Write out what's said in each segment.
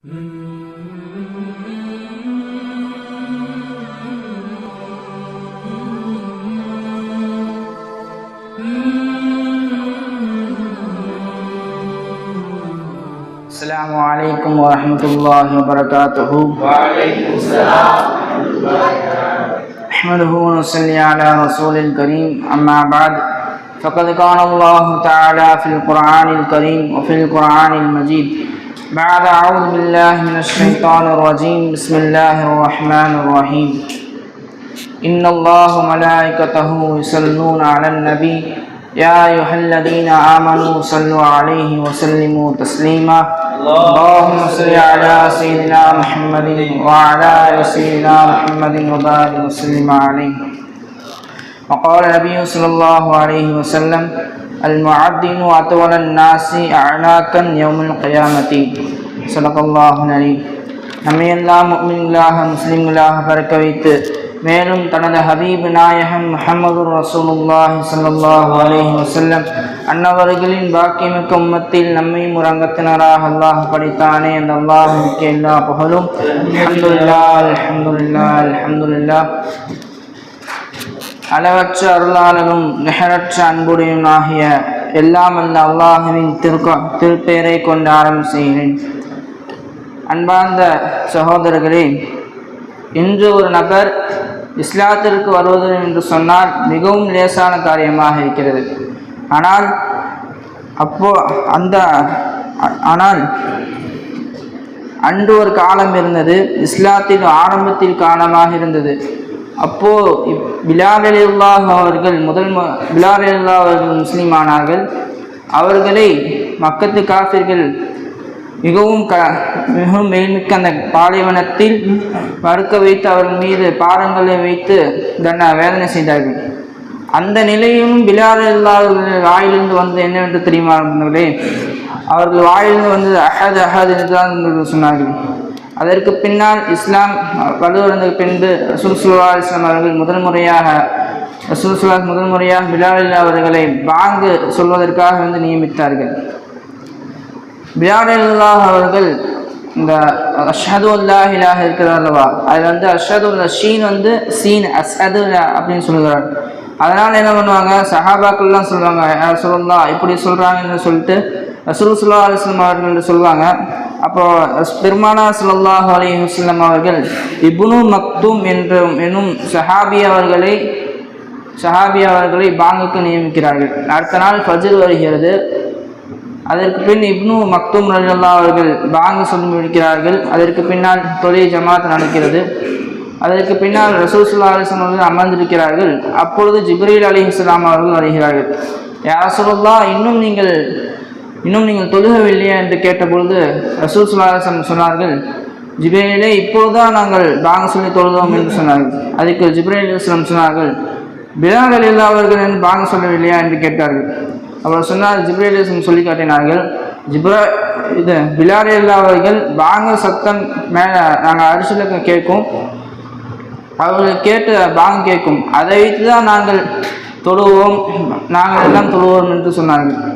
السلام عليكم ورحمة الله وبركاته. وعليكم السلام ورحمة الله نحمده ونصلي على رسول الكريم. أما بعد فقد قال الله تعالى في القرآن الكريم وفي القرآن المجيد بعد أعوذ بالله من الشيطان الرجيم. بسم الله الرحمن الرحيم. إن الله ملائكته يصلون على النبي. يا أيها الذين آمنوا صلوا عليه وسلموا تسليما. اللهم صل على سيدنا محمد وعلى سيدنا محمد وبارك وسلم عليه. وقال النبي صلى الله عليه وسلم المعدن أطول الناس أعناقا يوم القيامة صدق الله العليم நம்மை எல்லாம் முக்மின்களாக முஸ்லிம்களாக பறக்க வைத்து மேலும் தனது ஹபீப் நாயகம் முஹம்மது ரசூலுல்லாஹி ஸல்லல்லாஹு அலைஹி வஸல்லம் அன்னவர்களின் பாக்கியமிக்க உம்மத்தில் நம்மை முரங்கத்தினராக அல்லாஹ் படித்தானே அந்த அல்லாஹுக்கு எல்லா புகழும் அல்ஹம்துலில்லாஹ் அல்ஹம்துலில்லாஹ் அல்ஹம்துலில்லாஹ் அளவற்ற அருளாளனும் நிகரற்ற அன்புடையும் ஆகிய எல்லாம் அல்ல அல்லாஹுவின் திருக்க திருப்பெயரை கொண்டு ஆரம்பம் செய்கிறேன். அன்பார்ந்த சகோதரர்களே இன்று ஒரு நபர் இஸ்லாத்திற்கு வருவது என்று சொன்னால் மிகவும் லேசான காரியமாக இருக்கிறது. ஆனால் அப்போ அந்த ஆனால் அன்று ஒரு காலம் இருந்தது இஸ்லாத்தின் ஆரம்பத்தில் காலமாக இருந்தது. அப்போ பிலால் அலில்லாஹ் அவர்கள் முதல் மு- பிலால் அலில்லா அவர்கள் முஸ்லீம் ஆனார்கள். அவர்களை மக்கத்து காஃபிர்கள் மிகவும் க மிகவும் வெயில்மிக்க அந்த பாலைவனத்தில் மறுக்க வைத்து அவர்கள் மீது பாரங்களை வைத்து தன்னை வேதனை செய்தார்கள். அந்த நிலையிலும் பிலால் வாயிலிருந்து வந்து என்னவென்று தெரியுமா அவர்களே அவர்கள் வாயிலிருந்து வந்து அஹத் அஹத் என்று தான் சொன்னார்கள். அதற்கு பின்னால் இஸ்லாம் வலுவிழந்த பின்பு ரசூல் சுல்லா இஸ்லாம் அவர்கள் முதல் முறையாக ரசூல் சுல்லா முதல் முறையாக பிலால் அவர்களை பாங்கு சொல்வதற்காக வந்து நியமித்தார்கள். பிலால் அவர்கள் இந்த அஷது அல்லாஹ் இருக்கிறார் அல்லவா? அது வந்து அஷது ஷீன் வந்து சீன் அஸ்ஹது அப்படின்னு சொல்லுகிறார். அதனால் என்ன பண்ணுவாங்க? சஹாபாக்கள்லாம் சொல்லுவாங்க யார் சொல்லலாம் இப்படி சொல்கிறாங்கன்னு சொல்லிட்டு ரசூல் சுல்லா அலுவலம் அவர்கள் சொல்லுவாங்க அப்போ பெருமானா ஸல்லல்லாஹு அலி வஸ்லம் அவர்கள் இப்னு மக்தூம் என்ற எனும் சஹாபி அவர்களை சஹாபி அவர்களை பாங்குக்கு நியமிக்கிறார்கள். அடுத்த நாள் ஃபஜில் வருகிறது. அதற்கு பின் இப்னு மக்தூம் ரஜல்லா அவர்கள் பாங்கு சொல்லி முடிக்கிறார்கள். அதற்கு பின்னால் தொழில் ஜமாத் நடக்கிறது. அதற்கு பின்னால் ரசூசுல்லா அலிஸ்லாம் அவர்கள் அமர்ந்திருக்கிறார்கள். அப்பொழுது ஜிப்ரீல் அலி இஸ்லாம் அவர்கள் வருகிறார்கள். யார் இன்னும் நீங்கள் இன்னும் நீங்கள் தொழுகவில்லையா என்று கேட்டபொழுது ரசூல் சுல்லா சொன்னார்கள் ஜிப்ரேலே இப்போதுதான் நாங்கள் பாங்க சொல்லி தொழுதோம் என்று சொன்னார்கள். அதுக்கு ஜிப்ரீல் இஸ்லாம் சொன்னார்கள் பிலால் அலி அவர்கள் என்று பாங்க சொல்லவில்லையா? என்று கேட்டார்கள். அவர் சொன்னார் ஜிப்ரேல் இஸ்லாம் சொல்லி காட்டினார்கள் ஜிப்ரா இது பிலால் அலி அவர்கள் பாங்க சத்தம் மேலே நாங்கள் அரிசியில் கேட்கும் அவர்கள் கேட்டு பாங்க கேட்கும். அதை வைத்து தான் நாங்கள் தொழுவோம் நாங்கள் எல்லாம் தொழுவோம் என்று சொன்னார்கள்.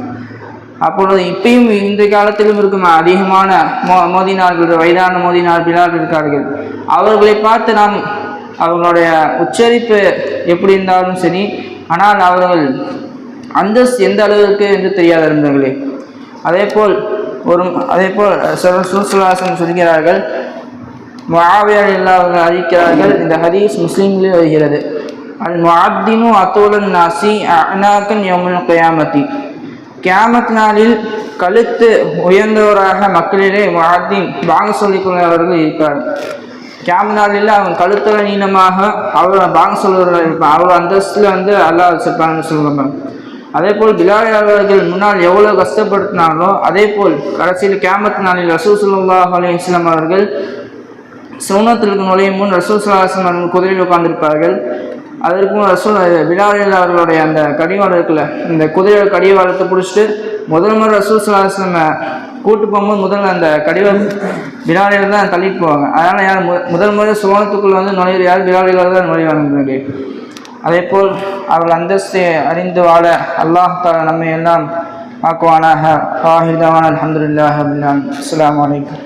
அப்பொழுது இப்பயும் இந்த காலத்திலும் இருக்கும் அதிகமான மோ மோதினார்கள் வயதான மோதினார் பிலால் இருக்கார்கள். அவர்களை பார்த்து நாம் அவர்களுடைய உச்சரிப்பு எப்படி இருந்தாலும் சரி ஆனால் அவர்கள் அந்தஸ்து எந்த அளவிற்கு என்று தெரியாத இருந்தவர்களே அதேபோல் ஒரு அதேபோல் சுசுலாசன் சொல்கிறார்கள் முஆவியர் இல்லாதவர்கள் அறிவிக்கிறார்கள் இந்த ஹதீஸ் முஸ்லீம்களே வருகிறது. அல் முஅத்தினு அத்தோலன் நாசி அனாக்கன் யமுல் கயாமத்தி. கியாமத் நாளில் கழுத்து உயர்ந்தவராக மக்களிலே வாழ்த்தி வாங்க சொல்லிக் கொள்கிறவர்கள் இருப்பார் கியாமத் நாளில் அவன் கழுத்துல நீளமாக அவர் வாங்க சொல்லுவர்கள் இருப்பான் அவர் அந்தஸ்தில் வந்து அல்லாஹ் வச்சிருப்பாங்கன்னு சொல்லுவாங்க. அதே போல் பிலால் அவர்கள் முன்னால் எவ்வளோ கஷ்டப்படுத்தினாங்களோ அதே போல் கடைசியில் கேமத் நாளில் ரசூல் ஸல்லல்லாஹு அலைஹி வஸல்லம் அவர்கள் சோனத்திற்கு நுழையும் முன் ரசூல் சலாசன் அவர்கள் குதிரையில் உட்கார்ந்திருப்பார்கள். அதற்கு ரசூல் விழாவில் அவர்களுடைய அந்த கடிவாளம் இருக்குல்ல இந்த குதிரையோட கடிவாளத்தை பிடிச்சிட்டு முதல் முறை ரசூல் சலாஹம் கூட்டு போகும்போது முதல்ல அந்த கடிவாளம் விழாவில் தான் தள்ளிட்டு போவாங்க. அதனால் யார் மு முதல் முறை சுவனத்துக்குள்ள வந்து நுழையிற யார் விழாவில் தான் நுழைவாங்க அதே போல் அவர்கள் அந்தஸ்தை அறிந்து வாழ அல்லாஹ் தாலா நம்மை எல்லாம் ஆக்குவானாக. அஹமதுல்லாஹ் அல்ஹம்துலில்லாஹ் அஸ்லாம் வலைக்கம்